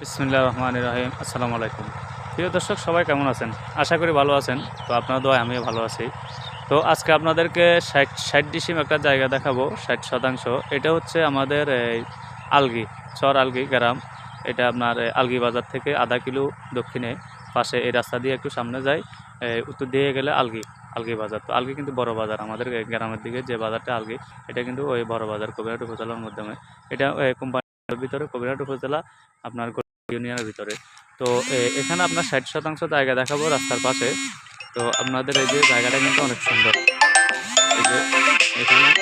বিসমুল্লাহ রহমান রাহিম, আসসালামু আলাইকুম। প্রিয় দর্শক, সবাই কেমন আছেন? আশা করি ভালো আছেন। তো আপনার দোয়ায় আমিও ভালো আছি। তো আজকে আপনাদেরকে ষাট ষাট ডিসিম একটা জায়গা দেখাবো, ষাট শতাংশ। এটা হচ্ছে আমাদের এই আলগি, চর আলগি গ্রাম। এটা আপনার আলগি বাজার থেকে আধা কিলো দক্ষিণে পাশে এই রাস্তা দিয়ে একটু সামনে যায় উত্তর দিয়ে গেলে আলগি আলগি বাজার। তো আলগি কিন্তু বড় বাজার। আমাদের গ্রামের দিকে যে বাজারটা আলগি, এটা কিন্তু ওই বড় বাজার কবিরাট উপজেলার মাধ্যমে। এটা কোম্পানির ভিতরে কবিরাট উপজেলা আপনার ইউনিয়নের ভিতরে। তো এখানে আপনার ষাট শতাংশ জায়গা দেখাবো রাস্তার পাশে। তো, আপনাদের এই যে জায়গাটা কিন্তু অনেক সুন্দর। এই যে এখানে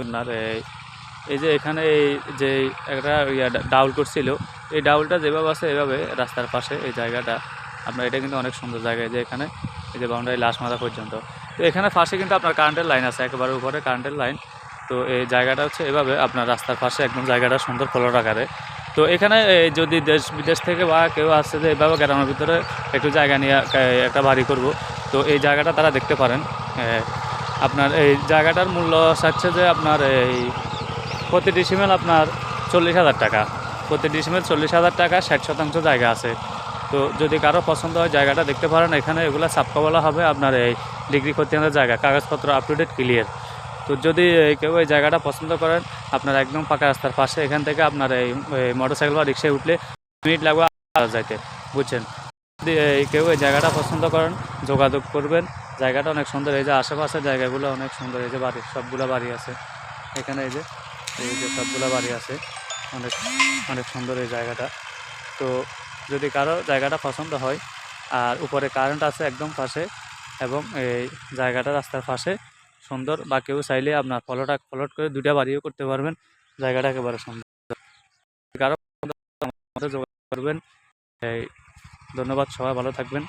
আপনার এই- যে এখানে এই যে একটা ডাউল করছিল। এই ডাউলটা যেভাবে আছে, এভাবে রাস্তার পাশে এই জায়গাটা। আপনার এটা কিন্তু অনেক সুন্দর জায়গা যে এখানে, এই যে বাউন্ডারি লাশ মাথা পর্যন্ত। তো এখানে পাশে কিন্তু আপনার কারেন্টের লাইন আছে, একেবারে উপরে কারেন্টের লাইন তো এই জায়গাটা হচ্ছে এভাবে আপনার রাস্তার পাশে একদম জায়গাটা সুন্দর ফলোর আকারে। তো এখানে যদি দেশ, বিদেশ থেকে বা কেউ আসছে যে এভাবে গ্রামের ভিতরে একটু জায়গা নিয়ে একটা বাড়ি করব, তো এই জায়গাটা তারা দেখতে পারেন। আপনার এই জায়গাটার মূল্য চাচ্ছে যে আপনার এই প্রতি ডিসিমেল আপনার চল্লিশ হাজার টাকা। প্রতি ডিসিমেল চল্লিশ হাজার টাকা, ষাট শতাংশ জায়গা আছে। তো যদি কারও পছন্দ হয় জায়গাটা দেখতে পারেন, এখানে এগুলো সাপকা বলা হবে। আপনার এই ডিগ্রি খতিয়ানের জায়গা, কাগজপত্র আপ টু ডেট ক্লিয়ার তো যদি কেউ এই জায়গাটা পছন্দ করেন, আপনার একদম পাকা রাস্তার পাশে, এখান থেকে আপনার এই মোটর সাইকেল বা রিক্সায় উঠলে মিনিট লাগবে যাইতে, বুঝছেন? যদি কেউ এই জায়গাটা পছন্দ করেন, যোগাযোগ করবেন। জায়গাটা অনেক সুন্দর, এই যে আশেপাশের জায়গাগুলো অনেক সুন্দর, এই যে বাড়ি, সবগুলো বাড়ি আছে। এখানে এই যে এই যে সবগুলো বাড়ি আছে, অনেক অনেক সুন্দর এই জায়গাটা। তো যদি কারও জায়গাটা পছন্দ হয়, আর উপরে কারেন্ট আছে একদম পাশে এবং এই জায়গাটা রাস্তার পাশে, সুন্দর বা কেউ চাইলে আপনার ফলোটা ফলোট করে দুটা বাড়িও করতে পারবেন, জায়গাটা একেবারে সুন্দর। কারও যোগাযোগ করবেন। এই, ধন্যবাদ, সবাই ভালো থাকবেন।